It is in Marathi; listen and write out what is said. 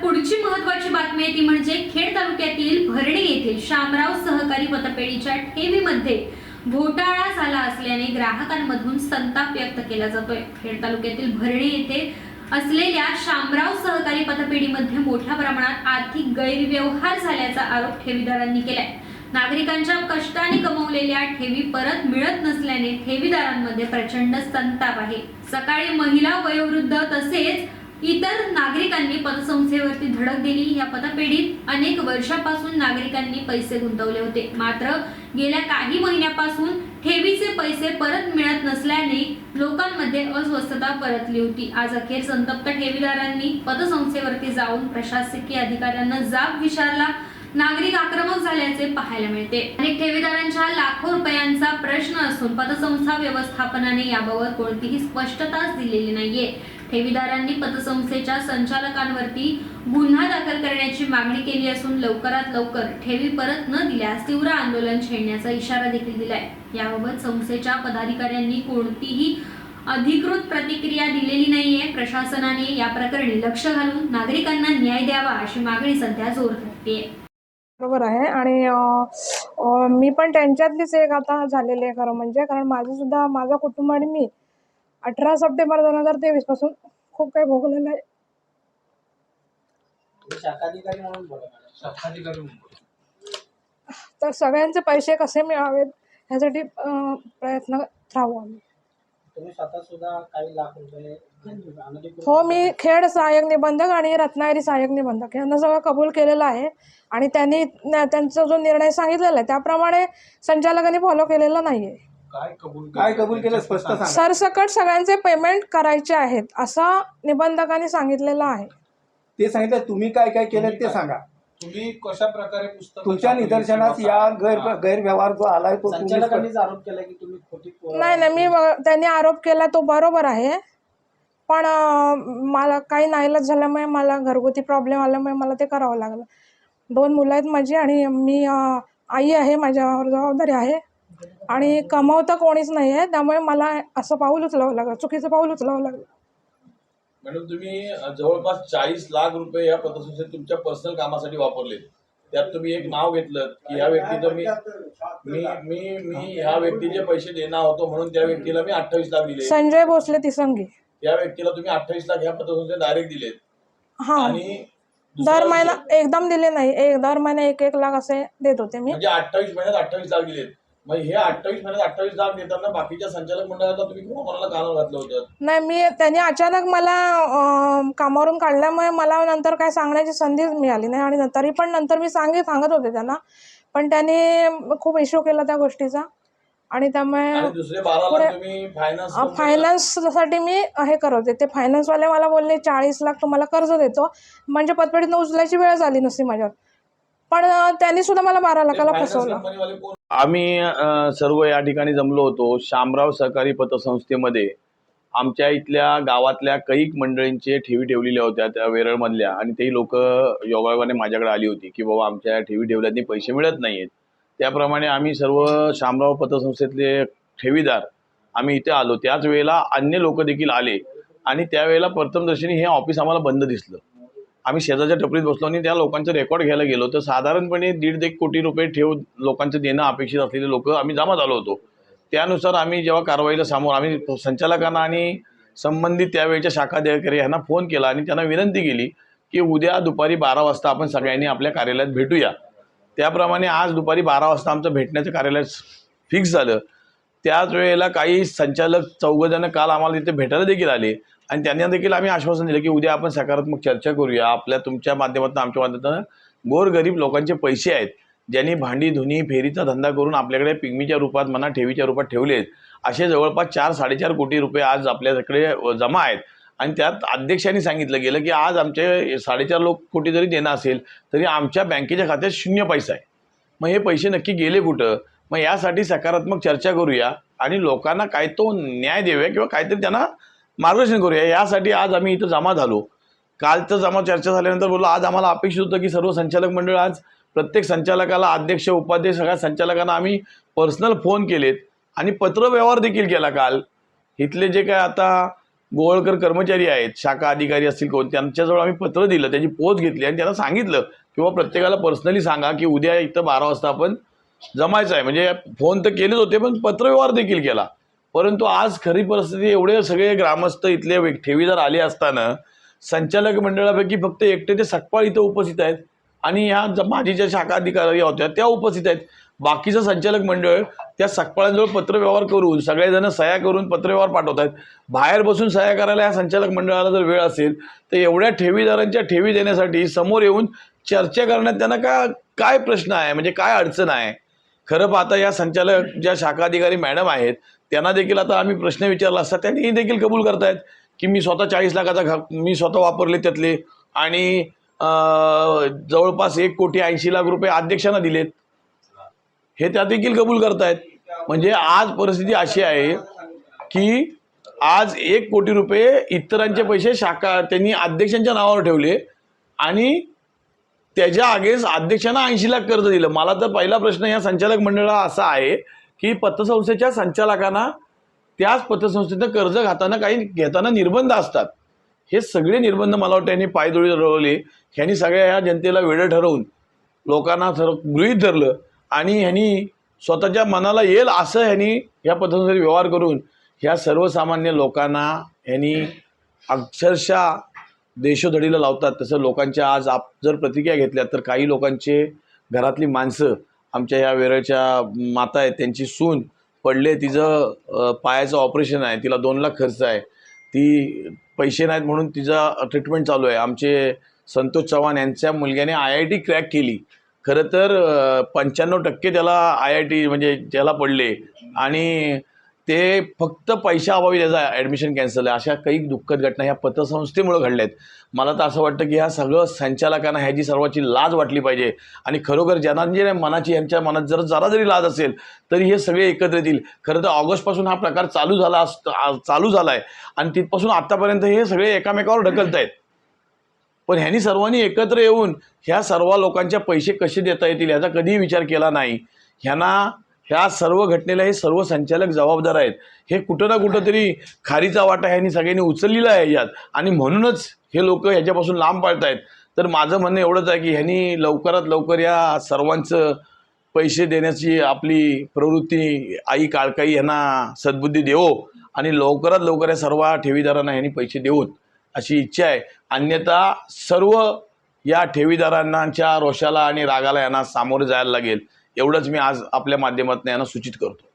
पुढची महत्वाची बातमी आहे ती म्हणजे खेड तालुक्यातील भरणे येथील शामराव सहकारी पतपेढीच्या ठेवीमध्ये घोटाळा झाला असल्याने ग्राहकांमधून संताप व्यक्त केला जातोय. खेड तालुक्यातील भरणे येथे असलेल्या शामराव सहकारी पतपेढीमध्ये मोठ्या प्रमाणात आर्थिक गैरव्यवहार झाल्याचा आरोप ठेवीदारांनी केलाय. नागरिकांच्या कष्टाने कमवलेल्या ठेवी परत मिळत नसल्याने ठेवीदारांमध्ये प्रचंड संताप आहे. सकाळी महिला वयोवृद्ध तसेच इतर नागरिकांनी पतसंस्थेवरती धडक दिली. या पतपेढीत अनेक वर्षापासून नागरिकांनी पैसे गुंतवले होते. मात्र गेल्या काही महिन्यापासून ठेवीचे पैसे परत मिळत नसल्याने लोकांमध्ये अस्वस्थता परतली होती. आज अखेर संतप्त ठेवीदारांनी पतसंस्थेवरती जाऊन प्रशासकीय अधिकाऱ्यांना जाब विचारला. नागरिक आक्रमक झाल्याचे पाहायला मिळते. अनेक ठेवीदारांच्या लाखो रुपयांचा प्रश्न असून पतसंस्था व्यवस्थापनाने याबाबत कोणतीही स्पष्टताच दिलेली नाहीये. ठेवीदारांनी पतसंस्थेच्या संचालकांवरती गुन्हा दाखल करण्याची मागणी केली असून लवकरात लवकर ठेवी परत न दिल्यास तीव्र आंदोलन छेडण्याचा इशारा देखील दिलाय. याबाबत संस्थेच्या पदाधिकाऱ्यांनी कोणतीही अधिकृत प्रतिक्रिया दिलेली नाहीये. प्रशासनाने या प्रकरणी लक्ष घालून नागरिकांना न्याय द्यावा अशी मागणी सध्या जोर धरते बरोबर आहे. आणि मी पण त्यांच्यातलीच एक आता झालेली आहे खरं म्हणजे. कारण माझं सुद्धा माझं कुटुंब आणि मी अठरा सप्टेंबर दोन हजार तेवीसपासून खूप काही भोगलेलं आहे. तुम्ही शाखाधिकारी म्हणून बोला मॅडम. शाखाधिकारी म्हणून बोला. तर सगळ्यांचे पैसे कसे मिळावेत ह्यासाठी अं, प्रयत्न राहू आम्ही. तुम्ही स्वतः सुद्धा काही लाख रुपये अनधिकृत हो मी खेड सहाय्यक निबंधक आणि रत्नागिरी सहाय्यक निबंधक यांना सगळं कबूल केलेलं आहे. आणि त्यांनी न- त्यांचा जो निर्णय सांगितलेला आहे त्याप्रमाणे संचालकांनी फॉलो केलेला नाही आहे काय कबूल काय कबूल केलं? स्पष्ट सांगा. सरसकट सगळ्यांचे पेमेंट करायचे आहेत असं निबंधकांनी सांगितलेलं आहे. ते सांगितलं तुम्ही काय काय केलं ते सांगा. तुम्ही कशा प्रकारे पुस्तक तुमच्या निदर्शनास या गैर गैरव्यवहार जो आलाय तो तुम्ही संचालकांनीच आरोप केला की तुम्ही खोटी नाही नाही मी ब- त्यांनी आरोप केला तो बरोबर आहे. पण अं, मला काही नाईलाज झाल्यामुळे मला घरगुती प्रॉब्लेम आल्यामुळे मला ते करावं लागलं. दोन मुलं आहेत माझी आणि मी अं, आई आहे माझ्यावर जबाबदारी आहे. आणि कमावता कोणीच नाही आहे. त्यामुळे मला असं पाऊल उचलावं लागलं चुकीचं पाऊल उचलावं लागलं. मॅडम तुम्ही जवळपास चाळीस लाख रुपये या पतसंस्थेत तुमच्या पर्सनल कामासाठी वापरले त्यात तुम्ही एक नाव घेतलं की ह्या व्यक्तीचं मी मी मी मी ह्या व्यक्तीचे पैसे देणार होतो म्हणून त्या व्यक्तीला मी अठ्ठावीस लाख दिले. संजय भोसले तिसंगी. त्या व्यक्तीला तुम्ही अठ्ठावीस लाख ह्या पतसंस्थेत डायरेक्ट दिलेत. हां. आणि दर महिना एकदम दिले नाही. एक दर महिना एक एक लाख असे देत होते मी. म्हणजे अठ्ठावीस महिन्यात अठ्ठावीस लाख दिलेत. मग हे अठ्ठावीस महिन्यात अठ्ठावीस लाख देताना बाकीच्या संचालक मंडळाला तुम्ही किंवा कोणाला कानावर घातलं होतं? नाही मी त्यांनी अचानक मला अं, कामावरून काढल्यामुळे मला नंतर काय सांगण्याची संधीच मिळाली नाही आणि तरी पण नंतर मी सांगे सांगत होते त्यांना. पण त्यांनी खूप इश्यू केला त्या गोष्टीचा. आणि त्यामुळे दुसरे पुढे- तुम्ही फायनान्स फायनान्ससाठी मी हे करत होते. ते फायनान्सवाले मला बोलले चाळीस लाख तुम्हाला कर्ज देतो. म्हणजे पतपेढीतनं उचलायची वेळ झाली नसती माझ्यावर. पण त्यांनी सुद्धा मला बारा लाखाला फसवलं. आम्ही सर्व या ठिकाणी जमलो होतो. शामराव सहकारी पतसंस्थेमध्ये आमच्या इथल्या गावातल्या कैक मंडळींचे ठेवी ठेवलेल्या होत्या त्या वेरळमधल्या आणि तेही लोक योगायोगाने माझ्याकडे आली होती की बाबा आमच्या ठेवी ठेवल्यानी पैसे मिळत नाही आहेत त्याप्रमाणे आम्ही सर्व शामराव पतसंस्थेतले ठेवीदार आम्ही इथे आलो. त्याच वेळेला अन्य लोक देखील आले आणि त्यावेळेला प्रथमदर्शनी हे ऑफिस आम्हाला बंद दिसलं. आम्ही शेजारच्या टपरीत बसलो आणि त्या लोकांचं रेकॉर्ड घ्यायला गेलो. तर साधारणपणे दीड एक कोटी रुपये ठेव लोकांचं देणं अपेक्षित असलेले लोक आम्ही जमा झालो होतो. त्यानुसार आम्ही जेव्हा कारवाईला सामोर आम्ही संचालकांना आणि संबंधित त्यावेळेच्या शाखा अधिकारी यांना फोन केला आणि त्यांना विनंती केली की उद्या दुपारी बारा वाजता आपण सगळ्यांनी आपल्या कार्यालयात भेटूया. त्याप्रमाणे आज दुपारी बारा वाजता आमचं भेटण्याचं कार्यालय फिक्स झालं. त्याच वेळेला काही संचालक चौघजणं काल आम्हाला तिथे भेटायला देखील आले. आणि त्यांना देखील आम्ही आश्वासन दिलं की उद्या आपण सकारात्मक चर्चा करूया. आपल्या तुमच्या माध्यमातून आमच्या माध्यमातून गोरगरीब लोकांचे पैसे आहेत. ज्यांनी भांडी धुनी फेरीचा धंदा करून आपल्याकडे पिगमीच्या रूपात म्हणा ठेवीच्या रूपात ठेवले आहेत असे जवळपास चार साडेचार कोटी रुपये आज आपल्याकडे जमा आहेत. आणि त्यात अध्यक्षांनी सांगितलं गेलं की आज आमचे साडेचार लोक कोटी जरी देणं असेल तरी आमच्या बँकेच्या खात्यात शून्य पैसा आहे. मग हे पैसे नक्की गेले कुठं? मग यासाठी सकारात्मक चर्चा करूया आणि लोकांना काय तो न्याय देऊया किंवा काहीतरी त्यांना मार्गदर्शन करूया. यासाठी आज आम्ही इथं जमा झालो. कालचं जमा चर्चा झाल्यानंतर बोललो आज आम्हाला अपेक्षित होतं की सर्व संचालक मंडळ आज प्रत्येक संचालकाला अध्यक्ष उपाध्यक्ष सगळ्या संचालकांना आम्ही पर्सनल फोन केलेत आणि पत्रव्यवहार देखील केला काल. इथले जे काय आता गोवळकर कर्मचारी आहेत शाखा अधिकारी असतील कोण त्यांच्याजवळ आम्ही पत्र दिलं त्याची पोच घेतली आणि त्यांना सांगितलं किंवा प्रत्येकाला पर्सनली सांगा की उद्या इथं बारा वाजता आपण जमायचं आहे. म्हणजे फोन तर केलेच होते पण पत्रव्यवहार देखील केला. परंतु आज खरी परिस्थिती एवढे सगळे ग्रामस्थ इथले ठेवीदार आले असताना संचालक मंडळापैकी फक्त एकटे ते सकपाळ इथं उपस्थित आहेत. आणि ह्या ज- माझी ज्या शाखा अधिकारी होत्या त्या उपस्थित आहेत. बाकीचं संचालक मंडळ त्या सकपाळांजवळ पत्रव्यवहार करून सगळेजण सह्या करून पत्रव्यवहार पाठवत आहेत. बाहेर बसून सह्या करायला या संचालक मंडळाला जर वेळ असेल तर एवढ्या ठेवीदारांच्या ठेवी देण्यासाठी समोर येऊन चर्चा करण्यात त्यांना का काय प्रश्न आहे? म्हणजे काय अडचण आहे? खरं पाहता या संचालक ज्या शाखाधिकारी मॅडम आहेत त्यांना देखील आता आम्ही प्रश्न विचारला असता त्यांनी देखील कबूल करतायत की मी स्वतः चाळीस लाखाचा घा मी स्वतः वापरले त्यातले आणि जवळपास एक कोटी ऐंशी लाख रुपये अध्यक्षांना दिलेत. हे त्या देखील कबूल करतायत. म्हणजे आज परिस्थिती अशी आहे की आज एक कोटी रुपये इतरांचे पैसे शाखा त्यांनी अध्यक्षांच्या नावावर ठेवले आणि त्याच्या आगेस अध्यक्षांना ऐंशी लाख कर्ज दिलं. मला तर पहिला प्रश्न या संचालक मंडळाला असा आहे की पतसंस्थेच्या संचालकांना त्याच पतसंस्थेचं कर्ज घाताना काही घेताना निर्बंध असतात. हे सगळे निर्बंध मला वाटतं यांनी पायदोळी ठरवले ह्यांनी सगळ्या ह्या जनतेला वेळं ठरवून लोकांना ठर गृहीत धरलं आणि ह्यांनी स्वतःच्या मनाला येईल असं ह्यांनी ह्या पतसंस्थेत व्यवहार करून ह्या सर्वसामान्य लोकांना ह्यांनी अक्षरशः देशोधडीला लावतात. तसं लोकांच्या आज आप जर प्रतिक्रिया घेतल्या तर काही लोकांचे घरातली माणसं आमच्या ह्या वेरळच्या माता आहेत त्यांची सून पडले तिचं पायाचं ऑपरेशन आहे तिला दोन लाख खर्च आहे. ती पैसे नाहीत म्हणून तिचा ट्रीटमेंट चालू आहे. आमचे संतोष चव्हाण यांच्या मुलग्याने आय आय टी क्रॅक केली. खरं तर पंच्याण्णव टक्के त्याला आय आय टी म्हणजे त्याला पडले. आणि ते फक्त पैशाअभावी त्याचा ॲडमिशन कॅन्सल आहे. अशा काही दुःखद घटना ह्या पतसंस्थेमुळे घडल्या आहेत मला तर असं वाटतं की ह्या सगळं संचालकांना ह्याची सर्वाची लाज वाटली पाहिजे. आणि खरोखर ज्यांना जे मनाची यांच्या मनात जर जरा जरी लाज असेल तरी हे सगळे एकत्र येतील. खरं तर ऑगस्टपासून हा प्रकार चालू झाला अस चालू झाला आहे आणि तिथपासून आत्तापर्यंत हे सगळे एकामेकावर ढकलत आहेत. पण ह्यांनी सर्वांनी एकत्र येऊन ह्या सर्व लोकांच्या पैसे कसे देता येतील याचा कधीही विचार केला नाही. ह्यांना ह्या सर्व घटनेला हे सर्व संचालक जबाबदार आहेत. हे कुठं ना कुठं तरी खारीचा वाटा ह्यांनी सगळ्यांनी उचललेला आहे यात. आणि म्हणूनच हे लोक ह्याच्यापासून लांब पाळत आहेत तर माझं म्हणणं एवढंच आहे की ह्यांनी लवकरात लवकर या सर्वांचं पैसे देण्याची आपली प्रवृत्ती आई काळकाई यांना सद्बुद्धी देवो आणि लवकरात लवकर या सर्व ठेवीदारांना ह्यांनी पैसे देऊत अशी इच्छा आहे. अन्यथा सर्व या ठेवीदारांच्या रोषाला आणि रागाला यांना सामोरे जायला लागेल. एवढंच मी आज आपल्या माध्यमातून यांना सूचित करतो.